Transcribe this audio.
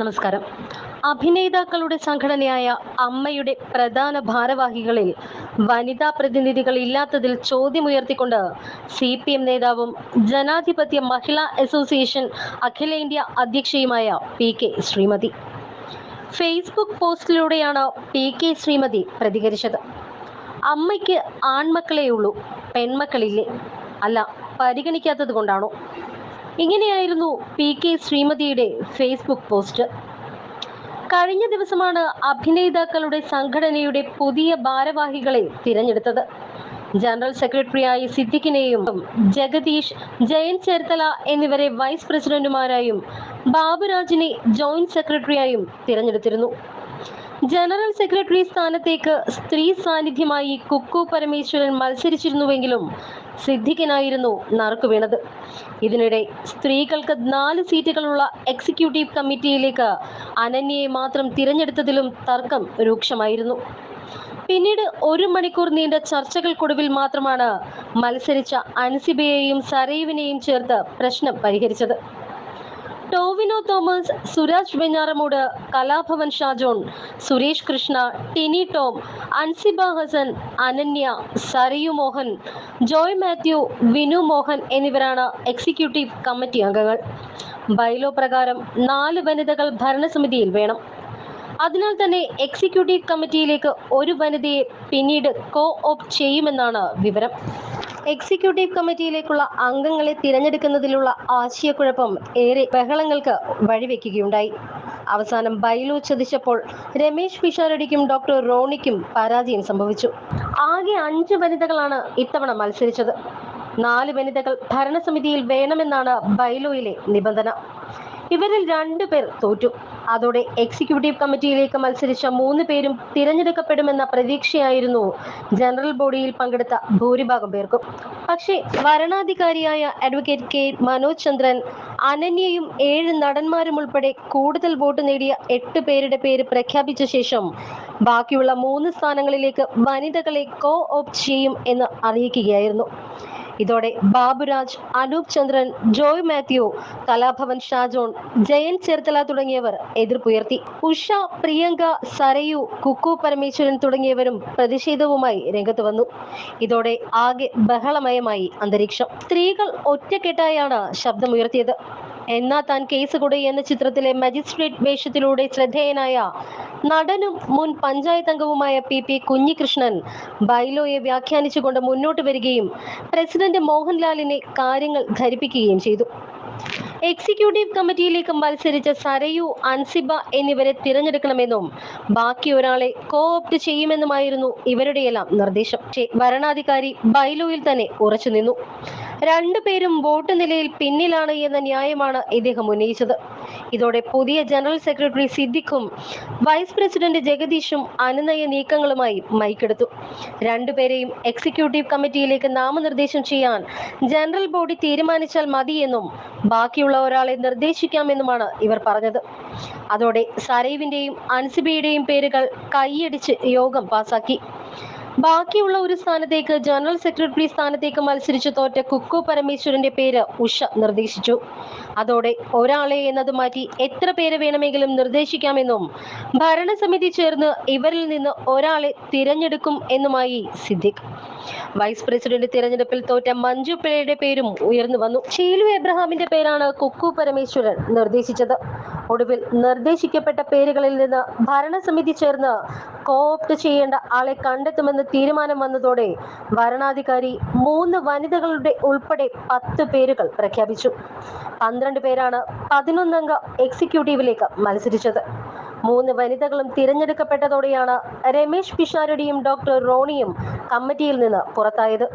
നമസ്കാരം. അഭിനേതാക്കളുടെ സംഘടനയായ അമ്മയുടെ പ്രധാന ഭാരവാഹികളിൽ വനിതാ പ്രതിനിധികൾ ഇല്ലാത്തതിൽ ചോദ്യമുയർത്തിക്കൊണ്ട് സി പി എം നേതാവും ജനാധിപത്യ മഹിളാ അസോസിയേഷൻ അഖിലേന്ത്യാ അധ്യക്ഷയുമായ പി കെ ശ്രീമതി. ഫേസ്ബുക്ക് പോസ്റ്റിലൂടെയാണ് പി കെ ശ്രീമതി പ്രതികരിച്ചത്. അമ്മയ്ക്ക് ആൺമക്കളേ ഉള്ളൂ പെൺമക്കളില്ലേ? അല്ല പരിഗണിക്കാത്തത് കൊണ്ടാണോ? ഇങ്ങനെയായിരുന്നു പി കെ ശ്രീമതിയുടെ ഫേസ്ബുക്ക് പോസ്റ്റ്. കഴിഞ്ഞ ദിവസമാണ് അഭിനേതാക്കളുടെ സംഘടനയുടെ പുതിയ ഭാരവാഹികളെ തിരഞ്ഞെടുത്തത്. ജനറൽ സെക്രട്ടറിയായി സിദ്ദിഖിനെയും ജഗദീഷ് ജയൻ ചേർത്തല എന്നിവരെ വൈസ് പ്രസിഡന്റുമാരായും ബാബുരാജിനെ ജോയിന്റ് സെക്രട്ടറിയായും തിരഞ്ഞെടുത്തിരുന്നു. ജനറൽ സെക്രട്ടറി സ്ഥാനത്തേക്ക് സ്ത്രീ സാന്നിധ്യമായി കുക്കു പരമേശ്വരൻ മത്സരിച്ചിരുന്നുവെങ്കിലും സിദ്ദിഖിനായിരുന്നു നറുക്കു വീണത്. ഇതിനിടെ സ്ത്രീകൾക്ക് നാല് സീറ്റുകളുള്ള എക്സിക്യൂട്ടീവ് കമ്മിറ്റിയിലേക്ക് അനന്യയെ മാത്രം തിരഞ്ഞെടുത്തതിലും തർക്കം രൂക്ഷമായിരുന്നു. പിന്നീട് ഒരു മണിക്കൂർ നീണ്ട ചർച്ചകൾക്കൊടുവിൽ മാത്രമാണ് മത്സരിച്ച അൻസിബയെയും സരയുവിനെയും ചേർത്ത് പ്രശ്നം പരിഹരിച്ചത്. ടോവിനോ തോമസ് സുരാജ് വെഞ്ഞാറമൂട് കലാഭവൻ ഷാജോൺ സുരേഷ് കൃഷ്ണ ടിനി ടോം അൻസിബ ഹസൻ അനന്യ സരയു മോഹൻ ജോയ് മാത്യു വിനു മോഹൻ എന്നിവരാണ് എക്സിക്യൂട്ടീവ് കമ്മിറ്റി അംഗങ്ങൾ. ബൈലോ പ്രകാരം നാല് വനിതകൾ ഭരണസമിതിയിൽ വേണം. അതിനാൽ തന്നെ എക്സിക്യൂട്ടീവ് കമ്മിറ്റിയിലേക്ക് ഒരു വനിതയെ പിന്നീട് കോ ഓപ്പ് ചെയ്യുമെന്നാണ് വിവരം. എക്സിക്യൂട്ടീവ് കമ്മിറ്റിയിലേക്കുള്ള അംഗങ്ങളെ തിരഞ്ഞെടുക്കുന്നതിലുള്ള ആശയക്കുഴപ്പം ഏറെ ബഹളങ്ങൾക്ക് വഴിവെക്കുകയുണ്ടായി. അവസാനം ബൈലു ചതിച്ചപ്പോൾ രമേശ് പിഷാരടിക്കും ഡോക്ടർ റോണിക്കും പരാജയം സംഭവിച്ചു. ആകെ അഞ്ച് വനിതകളാണ് ഇത്തവണ മത്സരിച്ചത്. നാല് വനിതകൾ ഭരണസമിതിയിൽ വേണമെന്നാണ് ബൈലോയിലെ നിബന്ധന. ഇവരിൽ രണ്ടു പേർ തോറ്റു. അതോടെ എക്സിക്യൂട്ടീവ് കമ്മിറ്റിയിലേക്ക് മത്സരിച്ച മൂന്ന് പേരും തിരഞ്ഞെടുക്കപ്പെടുമെന്ന പ്രതീക്ഷയായിരുന്നു. ജനറൽ ബോഡിയിൽ പങ്കെടുത്ത ഭൂരിഭാഗം പേർക്കും. പക്ഷേ വരണാധികാരിയായ അഡ്വക്കേറ്റ് കെ. മനോജ് ചന്ദ്രൻ അനന്യയും ഏഴ് നടന്മാരും ഉൾപ്പെടെ കൂടുതൽ വോട്ട് നേടിയ എട്ട് പേരുടെ പേര് പ്രഖ്യാപിച്ച ശേഷം ബാക്കിയുള്ള മൂന്ന് സ്ഥാനങ്ങളിലേക്ക് വനിതകളെ കോ ഓപ്റ്റ് ചെയ്യും എന്ന് അറിയിക്കുകയായിരുന്നു. ഇതോടെ ബാബുരാജ് അനൂപ് ചന്ദ്രൻ ജോയ് മാത്യു കലാഭവൻ ഷാജോൺ ജയൻ ചേർത്തല തുടങ്ങിയവർ എതിർപ്പുയർത്തി. ഉഷ പ്രിയങ്ക സരയു കുക്കു പരമേശ്വരൻ തുടങ്ങിയവരും പ്രതിഷേധവുമായി രംഗത്ത് വന്നു. ഇതോടെ ആകെ ബഹളമയമായി അന്തരീക്ഷം. സ്ത്രീകൾ ഒറ്റക്കെട്ടായാണ് ശബ്ദമുയർത്തിയത്. എന്നാ താൻ കേസ് കൊടി എന്ന ചിത്രത്തിലെ മജിസ്ട്രേറ്റ് വേഷത്തിലൂടെ ശ്രദ്ധേയനായ നടനും മുൻ പഞ്ചായത്ത് അംഗവുമായ പി പി കുഞ്ഞികൃഷ്ണൻ ബൈലോയെ വ്യാഖ്യാനിച്ചുകൊണ്ട് മുന്നോട്ട് വരികയും പ്രസിഡന്റ് മോഹൻലാലിനെ കാര്യങ്ങൾ ധരിപ്പിക്കുകയും ചെയ്തു. എക്സിക്യൂട്ടീവ് കമ്മിറ്റിയിലേക്ക് മത്സരിച്ച സരയു അൻസിബ എന്നിവരെ തിരഞ്ഞെടുക്കണമെന്നും ബാക്കി ഒരാളെ കോ ഓപ്റ്റ് ചെയ്യുമെന്നുമായിരുന്നു ഇവരുടെയെല്ലാം നിർദ്ദേശം. ഭരണാധികാരി ബൈലോയിൽ തന്നെ ഉറച്ചു നിന്നു രണ്ടുപേരും വോട്ട് നിലയിൽ പിന്നിലാണ് എന്ന ന്യായമാണ് ഇദ്ദേഹം ഉന്നയിച്ചത്. ഇതോടെ പുതിയ ജനറൽ സെക്രട്ടറി സിദ്ദിഖും വൈസ് പ്രസിഡന്റ് ജഗദീഷും അനുനയ നീക്കങ്ങളുമായി മൈക്കെടുത്തു. രണ്ടുപേരെയും എക്സിക്യൂട്ടീവ് കമ്മിറ്റിയിലേക്ക് നാമനിർദ്ദേശം ചെയ്യാൻ ജനറൽ ബോഡി തീരുമാനിച്ചാൽ മതിയെന്നും ബാക്കിയുള്ള ഒരാളെ നിർദ്ദേശിക്കാമെന്നുമാണ് ഇവർ പറഞ്ഞത്. അതോടെ സരൈവിന്റെയും അൻസിബിയുടെയും പേരുകൾ കൈയടിച്ച് യോഗം പാസാക്കി. ബാക്കിയുള്ള ഒരു സ്ഥാനത്തേക്ക് ജനറൽ സെക്രട്ടറി സ്ഥാനത്തേക്ക് മത്സരിച്ചു തോറ്റ കുക്കു പരമേശ്വരന്റെ പേര് ഉഷ നിർദ്ദേശിച്ചു. അതോടെ ഒരാളെ എന്നത് മാറ്റി എത്ര പേരെ വേണമെങ്കിലും നിർദ്ദേശിക്കാമെന്നും ഭരണസമിതി ചേർന്ന് ഇവരിൽ നിന്ന് ഒരാളെ തിരഞ്ഞെടുക്കും എന്നുമായി സിദ്ദിഖ്. വൈസ് പ്രസിഡന്റ് തിരഞ്ഞെടുപ്പിൽ തോറ്റ മഞ്ജു പിള്ളയുടെ പേരും ഉയർന്നു വന്നു. ഷീലു എബ്രഹാമിന്റെ പേരാണ് കുക്കു പരമേശ്വരൻ നിർദ്ദേശിച്ചത്. ഒടുവിൽ നിർദ്ദേശിക്കപ്പെട്ട പേരുകളിൽ നിന്ന് ഭരണസമിതി ചേർന്ന് കോഓപ്റ്റ് ചെയ്യേണ്ട ആളെ കണ്ടെത്തുമെന്ന് തീരുമാനം വന്നതോടെ ഭരണാധികാരി മൂന്ന് വനിതകളുടെ ഉൾപ്പെടെ പത്ത് പേരുകൾ പ്രഖ്യാപിച്ചു. പന്ത്രണ്ട് പേരാണ് പതിനൊന്നംഗ എക്സിക്യൂട്ടീവിലേക്ക് മത്സരിച്ചത്. മൂന്ന് വനിതകളും തിരഞ്ഞെടുക്കപ്പെട്ടതോടെയാണ് രമേശ് പിഷാരടിയും ഡോക്ടർ റോണിയും കമ്മിറ്റിയിൽ നിന്ന് പുറത്തായത്.